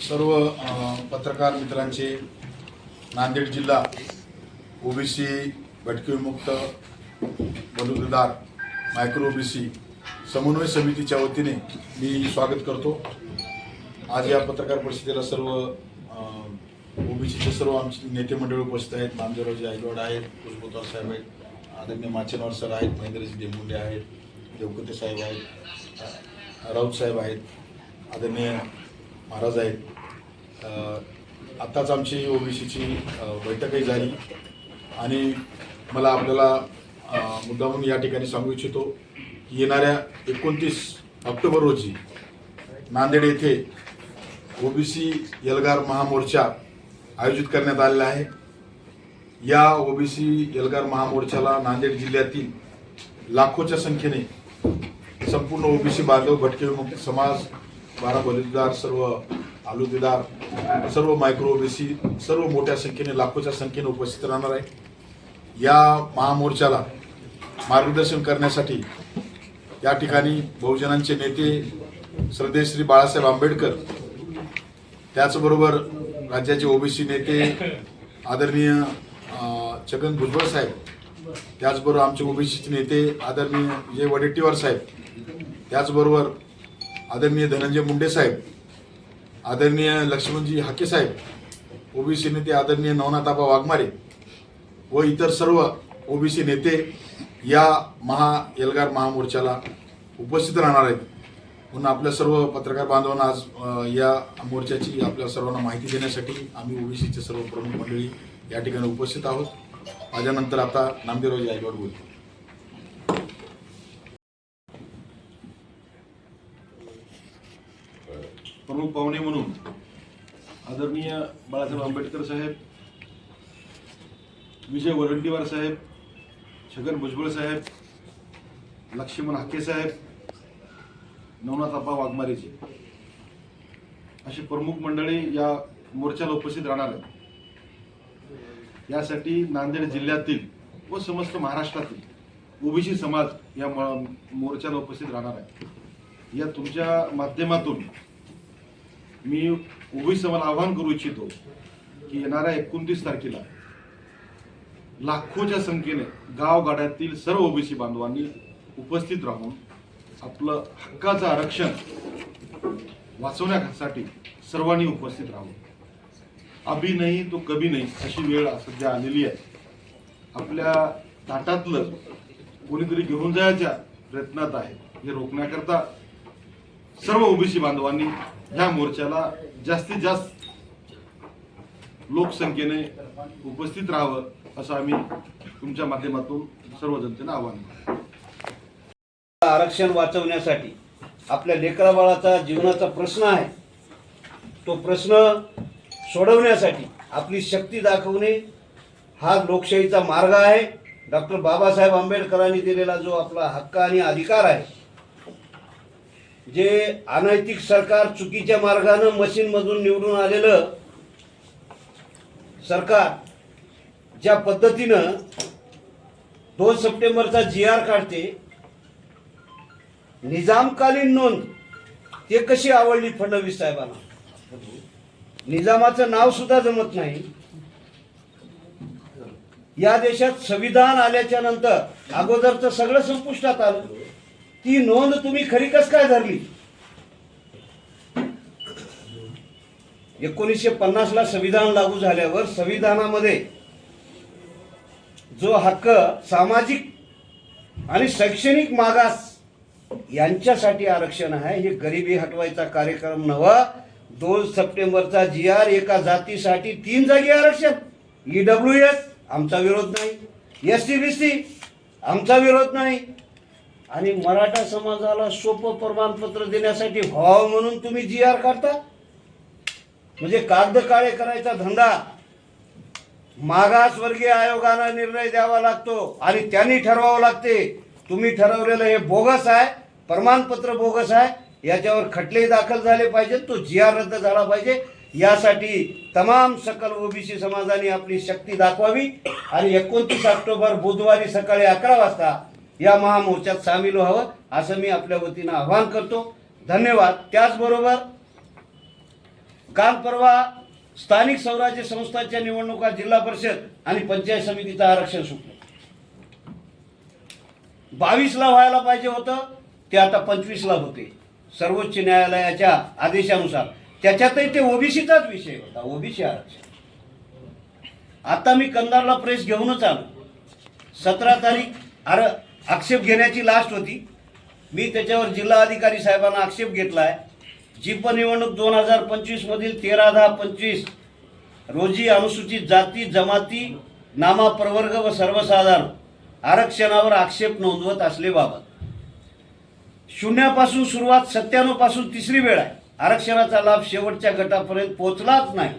सर्व पत्रकार मित्रांचे नांदेड जिल्हा ओबीसी भटकीमुक्त विमुक्त मायक्रो ओबीसी समन्वय समितीच्या वतीने मी स्वागत करतो. आज या पत्रकार परिषदेला सर्व ओबीसीचे सर्व आमचे नेते मंडळ उपस्थित आहेत. नामदेवरावजी आयलवाड आहेत पुष्पोत्तर साहेब आहेत आदरणीय माचेनवार सर आहेत महेंद्रजी देमुंडे आहेत देवकते साहेब आहेत राऊत साहेब आहेत. आदरणीय महाराज आहेत. आत्ताच आमची ओबीसीची बैठकही झाली. आणि मला आपल्याला मुद्दा म्हणून या ठिकाणी सांगू इच्छितो की येणाऱ्या एकोणतीस ऑक्टोबर रोजी नांदेड येथे ओबीसी एल्गार महामोर्चा आयोजित करण्यात आलेला आहे. या ओबीसी एल्गार महामोर्चाला नांदेड जिल्ह्यातील लाखोच्या संख्येने संपूर्ण ओबीसी बांधव भटके विमुक्त समाज बारा बलुतेदार सर्व आलुदेदार सर्व मायक्रो ओबीसी सर्व मोठ्या संख्येने लाखोच्या संख्येने उपस्थित राहणार आहे. या महामोर्चाला मार्गदर्शन करण्यासाठी या ठिकाणी बहुजनांचे नेते श्रद्धे श्री बाळासाहेब आंबेडकर त्याचबरोबर राज्याचे ओबीसी नेते आदरणीय छगन भुजबळ साहेब त्याचबरोबर आमचे ओबीसीचे नेते आदरणीय विजय वडेट्टीवार साहेब त्याचबरोबर आदरणीय धनंजय मुंडे साहेब आदरणीय लक्ष्मणजी हाके साहेब ओबीसी नेते आदरणीय नवनाथाबा वाघमारे व इतर सर्व ओबीसी नेते या महा एल्गार महामोर्चाला उपस्थित राहणार आहेत. म्हणून आपल्या सर्व पत्रकार बांधवांना आज या मोर्चाची आपल्या सर्वांना माहिती देण्यासाठी आम्ही ओबीसीचे सर्व प्रमुख मंडळी या ठिकाणी उपस्थित आहोत. माझ्यानंतर आता नामदेवरावजी आयलवाड बोलतो प्रमुख पाहुणे म्हणून आदरणीय बाळासाहेब आंबेडकर साहेब विजय वरंडीवार साहेब छगन भुजबळ साहेब लक्ष्मण हाके साहेब नवनाथ आप्पा वाघमारेजी अशी प्रमुख मंडळी या मोर्चाला उपस्थित राहणार आहेत. यासाठी नांदेड जिल्ह्यातील व समस्त महाराष्ट्रातील ओबीसी समाज या मोर्चाला उपस्थित राहणार आहे. या तुमच्या माध्यमातून मी उभी समाला आवाहन करू इच्छितो की येणाऱ्या एकोणतीस तारखेला लाखोच्या संख्येने गावगाड्यातील सर्व ओबीसी बांधवांनी उपस्थित राहून आपलं हक्काचं आरक्षण वाचवण्यासाठी सर्वांनी उपस्थित राहावं. अभि नाही तो कभी नाही अशी वेळ सध्या आलेली आहे. आपल्या ताटातलं कोणीतरी घेऊन जायच्या प्रयत्नात आहे. हे रोखण्याकरता सर्व ओबीसी बांधवांनी ह्या मोर्चाला जास्तीत जास्त लोकसंख्येने उपस्थित राहावं असं आम्ही तुमच्या माध्यमातून सर्व जनतेला आवाहन आरक्षण वाचवण्यासाठी आपल्या लेकराबाळाचा जीवनाचा प्रश्न आहे. तो प्रश्न सोडवण्यासाठी आपली शक्ती दाखवणे हा लोकशाहीचा मार्ग आहे. डॉक्टर बाबासाहेब आंबेडकरांनी दिलेला जो आपला हक्क आणि अधिकार आहे जे अनैतिक सरकार चुकीच्या मार्गानं मशीनमधून निवडून आलेलं सरकार ज्या पद्धतीनं दोन सप्टेंबरचा जी आर काढते निजामकालीन नोंद ते कशी आवडली फडणवीस साहेबांना? निजामाचं नाव सुद्धा जमत नाही. या देशात संविधान आल्याच्यानंतर अगोदरचं सगळं संपुष्टात आलं. ती नोंद तुम्ही खरी कस काय धरली? एकोणीसशे पन्नास ला संविधान लागू झाल्यावर संविधानामध्ये जो हक्क सामाजिक आणि शैक्षणिक मागास यांच्यासाठी आरक्षण आहे हे गरिबी हटवायचा कार्यक्रम नवा दोन सप्टेंबरचा जी आर एका जातीसाठी तीन जागी आरक्षण. ईडब्ल्यू एस आमचा विरोध नाही. एस सी बी सी आमचा विरोध नाही. आणि मराठा समाजाला सोपं प्रमाणपत्र देण्यासाठी व्हावं म्हणून तुम्ही जी आर काढता? म्हणजे कागद काळे करायचा धंदा मागासवर्गीय आयोगाला निर्णय द्यावा लागतो आणि त्यांनी ठरवावं लागते. तुम्ही ठरवलेलं हे बोगस आहे प्रमाणपत्र बोगस आहे याच्यावर खटले दाखल झाले पाहिजेत तो जी आर रद्द झाला पाहिजे. यासाठी तमाम सकल ओबीसी समाजाने आपली शक्ती दाखवावी आणि एकोणतीस ऑक्टोबर बुधवारी सकाळी अकरा वाजता या महामोर्चात सामील व्हावं असं मी आपल्या वतीनं आवाहन करतो. धन्यवाद. त्याचबरोबर काल परवा स्थानिक स्वराज्य संस्थांच्या निवडणुका जिल्हा परिषद आणि पंचायत समितीचं आरक्षण सुटलं. बावीसला व्हायला पाहिजे होतं ते आता पंचवीसला होते. सर्वोच्च न्यायालयाच्या आदेशानुसार. त्याच्यातही ते ओबीसीचाच विषय होता ओबीसी आरक्षण. आता मी कंदारला प्रेस घेऊनच आलो. सतरा तारीख आर आक्षेप घेण्याची लास्ट होती. मी त्याच्यावर जिल्हा अधिकारी साहेबांना आक्षेप घेतला आहे जीप निवडणूक दोन हजार पंचवीसमधील तेरा दहा पंचवीस रोजी अनुसूचित जाती जमाती नामा प्रवर्ग व सर्वसाधारण आरक्षणावर आक्षेप नोंदवत असलेबाबत शून्यापासून सुरुवात सत्त्याण्णवपासून तिसरी वेळ आहे. आरक्षणाचा लाभ शेवटच्या गटापर्यंत पोहोचलाच नाही.